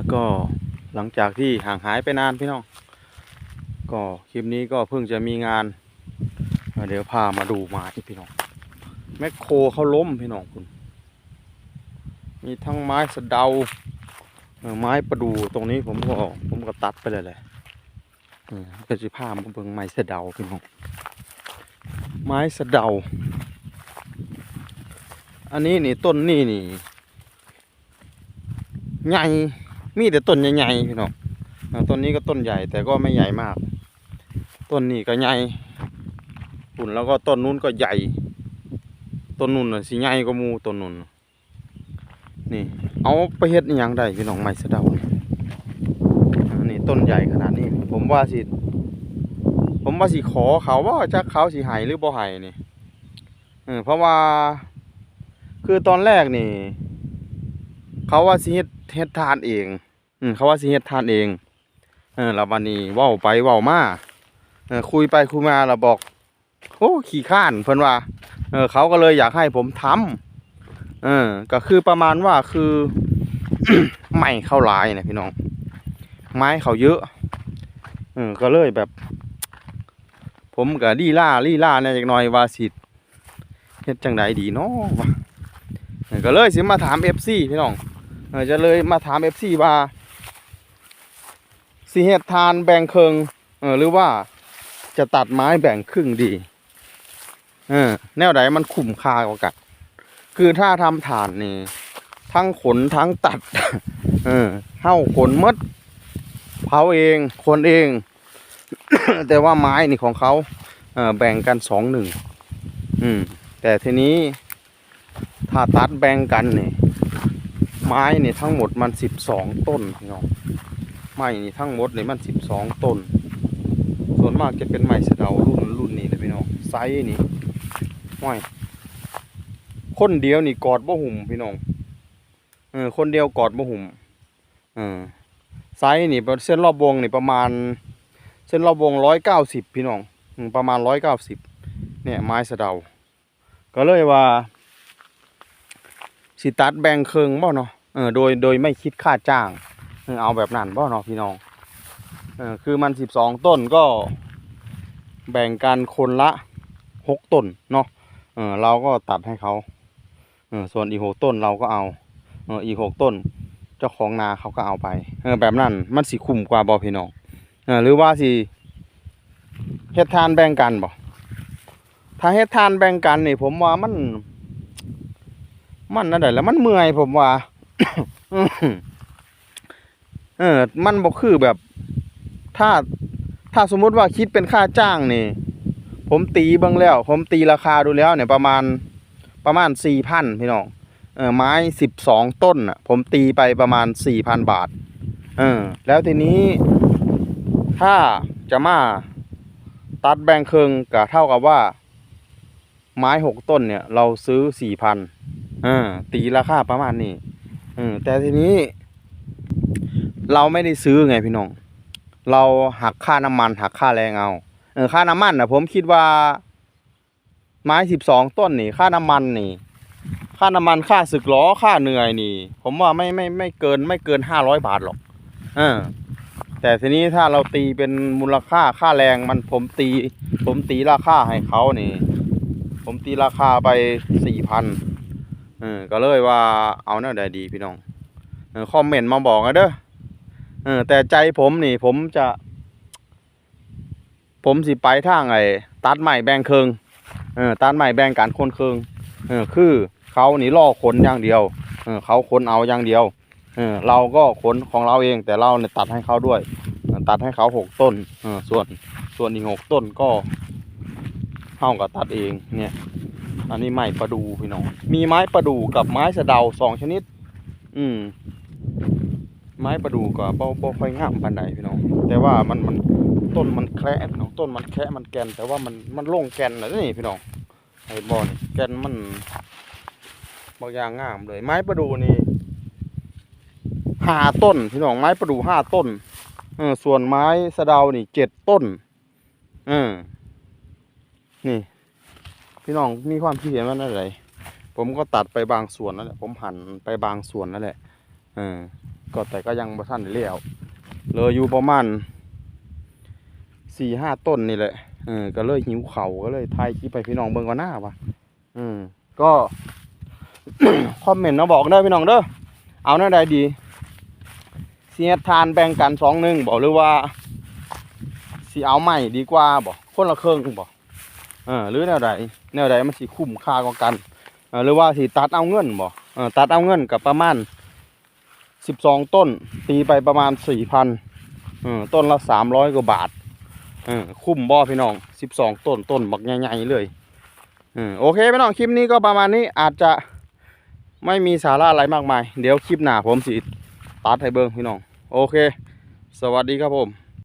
แล้วก็หลังจากที่ห่างหายไปนานพี่น้อง ก็คลิปนี้ก็เพิ่งจะมีงาน เดี๋ยวพามาดูไม้พี่น้อง แมคโครเขาล้มพี่น้องคุณ มีทั้งไม้สะเดา ไม้ประดูตรงนี้ผมก็ผมก็ตัดไปเลยแหละเออเป็นสิผ้ามาเบิ่งไม้สะเดาพี่น้อง ไม้สะเดา อันนี้นี่ต้นนี่นี่ใหญ่ มีแต่ต้นใหญ่ๆพี่น้องต้นนี้ก็ต้นใหญ่แต่ก็ไม่ใหญ่มาก ต้นนี้ก็ใหญ่ปุ่นแล้วก็ต้นนู้นก็ใหญ่ ต้นนู้นสิใหญ่กว่าหมูต้นนู้นนี่ เอาไปเฮ็ดอหยังได้พี่น้องไม้สะเดานี่อ่านี่ต้นใหญ่ขนาดนี้ ผมว่าสิ ผมว่าสิขอเขาว่าจักเขาสิให้หรือบ่ให้นี่เออเพราะว่า คือตอนแรกนี่ เขาว่าสิเฮ็ดเฮ็ดทานเอง อืมเขาว่าสิเฮ็ดทานเอง เออแล้ววันนี้ว้าไปว้ามาเออคุยไปคุยมาแล้วบอก โอ้ขี้ข้านเพิ่นว่า เออ เขาก็เลยอยากให้ผมทำเออ ก็คือประมาณว่าคือไม้เข้าลายนะพี่น้อง ไม้เขาเยอะ เออ ก็เลยแบบ ผมก็ลี่ล่าลี่ล่าเนี่ยจักหน่อยวาสิเฮ็ดจังไดดีเนาะวะเออก็เลยสิมาถาม FC พี่น้องเออจะเลยมาถาม FC ว่า สิเฮ็ดทานแบ่งครึ่งเออหรือว่าจะตัดไม้แบ่งครึ่งดีเออแนวใดมันคุ้มค่ากว่ากัน คือถ้าทำฐานนี่ทั้งขนทั้งตัด เออเท่าขนมดเผาเองคนเอง แต่ว่าไม้นี่ของเขาเออแบ่งกันสองหนึ่งอืม แต่ทีนี้ถ้าตัดแบ่งกันนี่ไม้นี่ทั้งหมดมันสิบสองต้นพี่น้อง ไม้นี่ทั้งหมดนี่มันสิบสองต้น ส่วนมากจะเป็นไม้สะเดารุ่นรุ่นนี้เลยพี่น้องไซส์นี่ห้อยคนเดียวนี่กอดบ่หุ่มพี่น้องเออคนเดียวกอดบ่หุ่มเออไซส์นี่เส้นรอบวงนี่ประมาณ เส้นรอบวงร้อยเก้าสิบพี่น้องประมาณร้อยเก้าสิบเนี่ยไม้สะเดา ก็เลยว่าสิตัดแบ่งครึ่งบ่เนาะเออโดยโดยไม่คิดค่าจ้าง เอาแบบนั้นบ่เนาะพี่น้องเออคือมันสิบสองต้นก็แบ่งกันคนละหกต้นเนาะเออเราก็ตัดให้เขาเออส่วนอีกหกต้นเราก็เอาเอออีกหกต้น เจ้าของนาเขาก็เอาไปเออแบบนั้นมันสิคุ้มกว่าบ่พี่น้องเออหรือว่าสิเฮ็ดทานแบ่งกันบ่ถ้าเฮ็ดทานแบ่งกันนี่ผมว่ามัน มันนั่นแหละแล้วมันเมื่อยผมว่า เออ มันบอกคือแบบ ถ้าถ้าสมมุติว่าคิดเป็นค่าจ้างนี่ ผมตีเบิ่งแล้ว ผมตีราคาดูแล้วเนี่ยประมาณประมาณสี่พันพี่น้องเออไม้สิบสองต้นอะ ผมตีไปประมาณสี่พันบาท เออ แล้วทีนี้ ถ้าจะมาตัดแบ่งครึ่งก็เท่ากับว่า ไม้หกต้นเนี่ย เราซื้อสี่พันอ่าตีราคาประมาณนี้ อืมแต่ทีนี้ เราไม่ได้ซื้อไงพี่น้อง เราหักค่าน้ำมันหักค่าแรงเอาเออค่าน้ำมันนะผมคิดว่า ไม้สิบสองต้นนี่ ค่าน้ำมันนี่ ค่าน้ำมันค่าสึกล้อค่าเหนื่อยนี่ ผมว่าไม่ไม่ไม่เกินไม่เกินห้าร้อยบาทหรอกเออแต่ทีนี้ถ้าเราตีเป็นมูลค่าค่าแรงมันผมตี ผมตีราคาให้เขานี่ ผมตีราคาไปสี่พันเออก็เลยว่าเอาแนวใดดีพี่น้องคอมเมนต์มาบอกกันเด้อ เออ แต่ใจผมนี่ ผมจะ ผมสิไปทางไอ้ตัดใหม่แบ่งครึงเออตัดใหม่แบ่งการคนครึงเออคือเขานี่ล่อขนอย่างเดียวเออเขาขนเอาอย่างเดียวเออเราก็ขนของเราเอง แต่เราเนี่ยตัดให้เขาด้วย ตัดให้เขาหกต้นเออส่วนส่วนอีกหกต้นก็เท่ากับตัดเองเนี่ยอันนี้ไม้ประดูพี่น้อง มีไม้ประดูกับไม้สะเดาสองชนิด อืม ไม้ประดูก็บ่บ่ค่อยงามปานใดพี่น้อง แต่ว่ามันมันต้นมันแคระพี่น้องต้นมันแคระมันแกน แต่ว่ามันมันโล่งแกนนะนี่พี่น้องไอ้บอนแกนมันบางอย่างงามเลย ไม้ประดูนี่ห้าต้นพี่น้องไม้ประดูห้าต้นเออส่วนไม้สะดานี่เจ็ดต้นเออนี่ พี่น้องมีความคิดเห็นว่าอะไรผมก็ตัดไปบางส่วนนั่นแหละผมหั่นไปบางส่วนนั่นแหละเออ ก็แต่ก็ยังบ่ทันได้เลี้ยวเลยอยู่ประมาณสี่ห้าต้นนี่แหละเออก็เลยหิวเขาก็เลยถ่ายคลิปไปพี่น้องเบิ่งก่อนหน้าว่ะอืมก็คอมเมนต์มาบอกเด้อพี่น้องเด้อเอาแนวใดดีเสียทานแบ่งกันสองหนึ่งบอกหรือว่าสิเอาใหม่ดีกว่าบอกคนละเครื่องบอกเออหรือแนวใดแนวใดมันสิคุ้มค่ากว่ากันเออหรือว่าสิตัดเอาเงินบอกอตัดเอาเงินกับประมาณ สิบสองต้น ตีไปประมาณสี่พันต้นละสามร้อยกว่าบาทคุ้มบ่พี่น้องสิบสองต้นต้นบักใหญ่ๆเลยโอเคพี่น้องคลิปนี้ก็ประมาณนี้อาจจะไม่มีสาระอะไรมากมาย เดี๋ยวคลิปหน้าผมสิตัดให้เบิ้งพี่น้อง โอเค สวัสดีครับผม